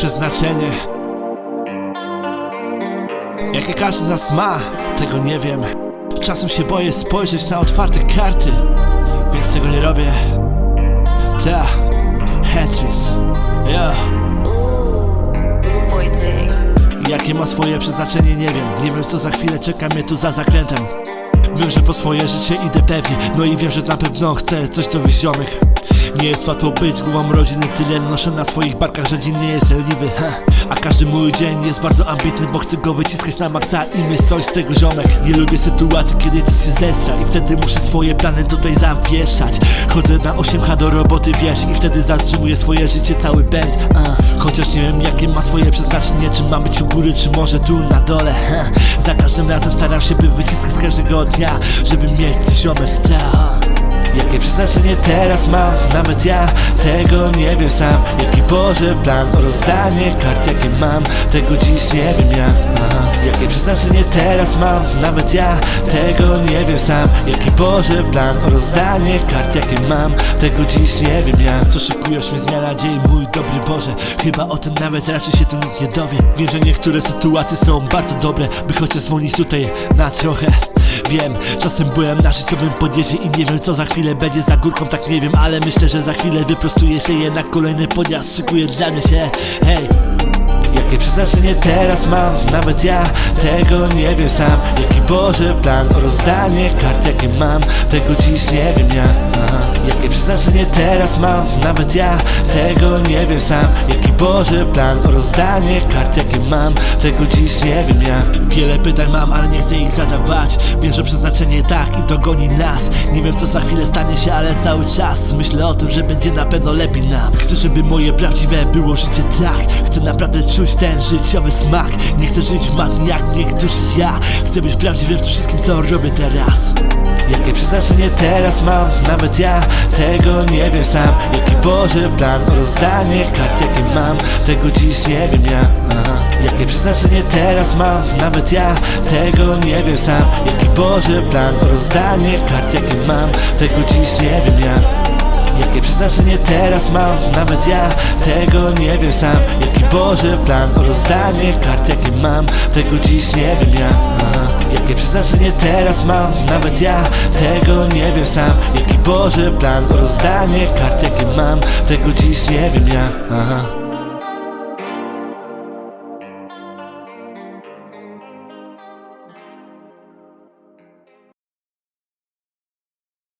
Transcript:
przeznaczenie. Jakie każdy z nas ma, tego nie wiem. Czasem się boję spojrzeć na otwarte karty Więc tego nie robię. Ta, Hetris, yeah. Jakie ma swoje przeznaczenie nie wiem. Nie wiem co za chwilę czeka mnie tu za zakrętem. Wiem, że po swoje życie idę pewnie. No i wiem, że na pewno chcę coś dowieść ziomek Nie jest łatwo być głową rodziny Tyle noszę na swoich barkach, że dzień nie jest leniwy ha. A każdy mój dzień jest bardzo ambitny Bo chcę go wyciskać na maksa i mieć coś z tego ziomek Nie lubię sytuacji, kiedy coś się zestra I wtedy muszę swoje plany tutaj zawieszać Chodzę na 8H do roboty, wiesz I wtedy zatrzymuję swoje życie, cały pęd. Chociaż nie wiem jakie ma swoje przeznaczenie Czy mam być u góry, czy może tu na dole ha. Za każdym razem staram się by wyciskać z każdego dnia Żeby mieć coś ziomek, ta Jakie przeznaczenie teraz mam, nawet ja tego nie wiem sam. Jaki Boże plan o rozdanie kart jakie mam, tego dziś nie wiem ja. Aha. Jakie przeznaczenie teraz mam, nawet ja tego nie wiem sam. Jaki Boże plan o rozdanie kart jakie mam, tego dziś nie wiem ja. Co szykujesz mi z dnia na dzień, mój dobry Boże? Chyba o tym nawet raczej się tu nikt nie dowie. Wiem, że niektóre sytuacje są bardzo dobre, by chociaż zwolnić tutaj na trochę Wiem, czasem byłem na życiowym podjeździe i nie wiem co za chwilę będzie za górką, tak nie wiem, ale myślę, że za chwilę wyprostuje się jednak kolejny podjazd, szykuje dla mnie się, hej! Jakie przeznaczenie teraz mam, nawet ja tego nie wiem sam. Jaki Boże plan o rozdanie kart jakie mam, tego dziś nie wiem ja. Aha. Jakie przeznaczenie teraz mam, nawet ja tego nie wiem sam. Jaki Boże plan o rozdanie kart jakie mam, tego dziś nie wiem ja. Wiele pytań mam, ale nie chcę ich zadawać. Wiem, że przeznaczenie tak i dogoni nas. Nie wiem co za chwilę stanie się, ale cały czas Myślę o tym, że będzie na pewno lepiej nam. Chcę, żeby moje prawdziwe było życie tak. Chcę naprawdę czuć ten życiowy smak. Nie chcę żyć w jak niektórzy ja Chcę być prawdziwym w tym wszystkim co robię teraz. Jakie przeznaczenie teraz mam, nawet ja tego nie wiem sam. Jaki Boże plan o rozdanie kart jakie mam, tego dziś nie wiem ja. Aha. Jakie przeznaczenie teraz mam, nawet ja tego nie wiem sam. Jaki Boże plan o rozdanie kart jakie mam, tego dziś nie wiem ja. Jakie przeznaczenie teraz mam, nawet ja tego nie wiem sam. Jaki Boże plan o rozdanie kart jakie mam, tego dziś nie wiem ja. Aha. Jakie przeznaczenie teraz mam, nawet ja tego nie wiem sam Jaki Boże plan o rozdanie kart jakie mam, tego dziś nie wiem ja Aha.